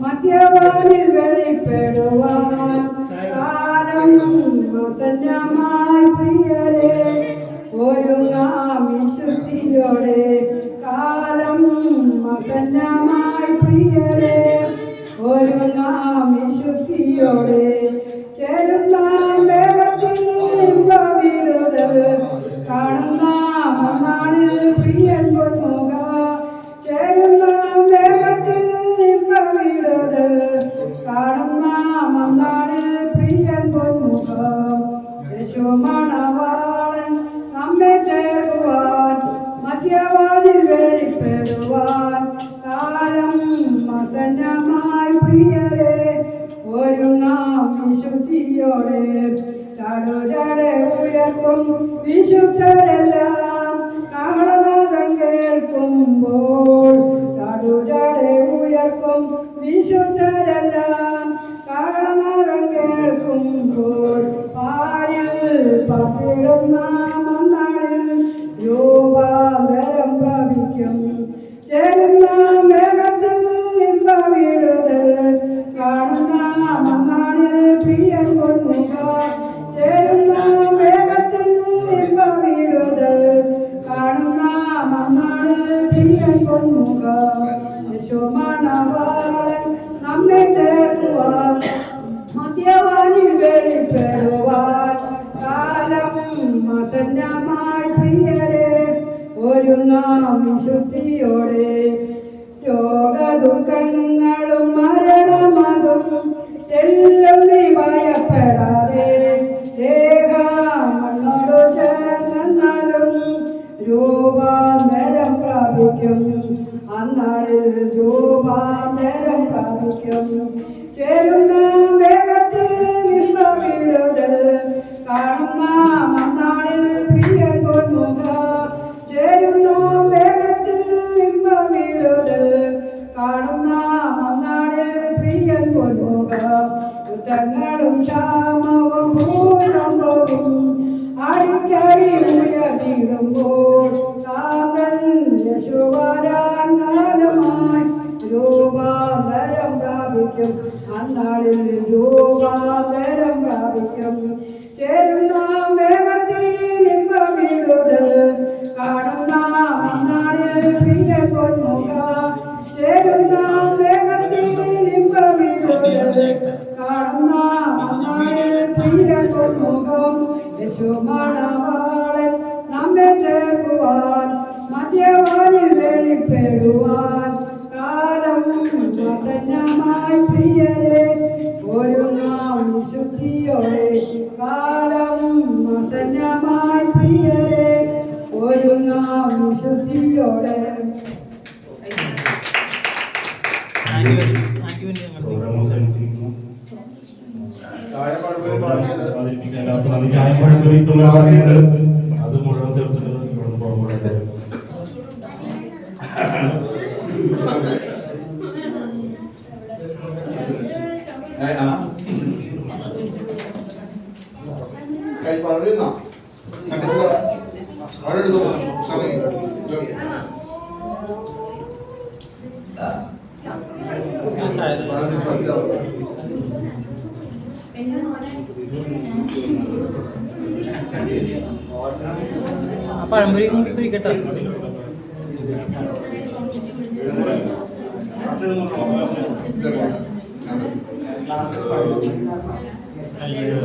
മധ്യവാനിൽ വെളിപ്പെടുവാൻ കാലം വസന്തമായി പ്രിയരെ യശോമണവാളൻ നമ്മെ ചേരുവാൻ മധ്യവാനിൽ വെളിപ്പെടുവാൻ. കാലം മസനമായി പ്രിയരെ ഒരുങ്ങാം വിശുദ്ധിയോടെ ചടുചടെ ഉയർക്കും വിശുദ്ധരെല്ലാം. കാളനാദം കേൾക്കുമ്പോൾ ചടുചടെ ഉയർക്കും വിശുദ്ധരെല്ലാം. പാരിൽ പത്തിടുന്ന ഒരുങ്ങാം വിശുദ്ധിയോടെ രോഗദുഃഖങ്ങളും മരണമതും എല്ലാം നീ ഭയപ്പെടാതെ ദേഹമണ്ണോട് ചേർന്നാലും രൂപാന്തരം പ്രാപിക്കും. അന്നാളിൽ രൂപാന്തരം പ്രാപിക്കും. ചേരുന്ന യുദ്ധങ്ങളും ക്ഷാമവും ഭൂകമ്പവും അടിക്കടി ഉയർത്തിടുമ്പോൾ താങ്കൾ യശുവരാൻ കാലമായി രൂപാന്തരം പ്രാപിക്കും. അന്നാളിൽ രൂപാന്തരം പ്രിയ പൊന്മുഖം യശുമണവാളൻ നമ്മെ ചേർക്കുവാൻ മദ്യവാനിൽ വെളിപ്പെടുവാൻ. കാലം പ്രസന്നമായി പ്രിയരെ ഒരു നാം ശുദ്ധിയോടെ കാലം പ്രസന്നമായി പ്രിയരെ ശുദ്ധിയോടെ പ്രോഗ്രാം എല്ലാവർക്കും നന്ദി. ചായപ്പഴം കുറിയിട്ടുള്ള പറയുന്നത് അത് മുഴുവൻ തീർത്തിട്ട് ഇവിടുന്ന് പോകുമ്പോഴല്ലേ കൈ പാടുന്ന സമയം പഴംപൊരി കുഴിക്കട്ടെ അയ്യോ.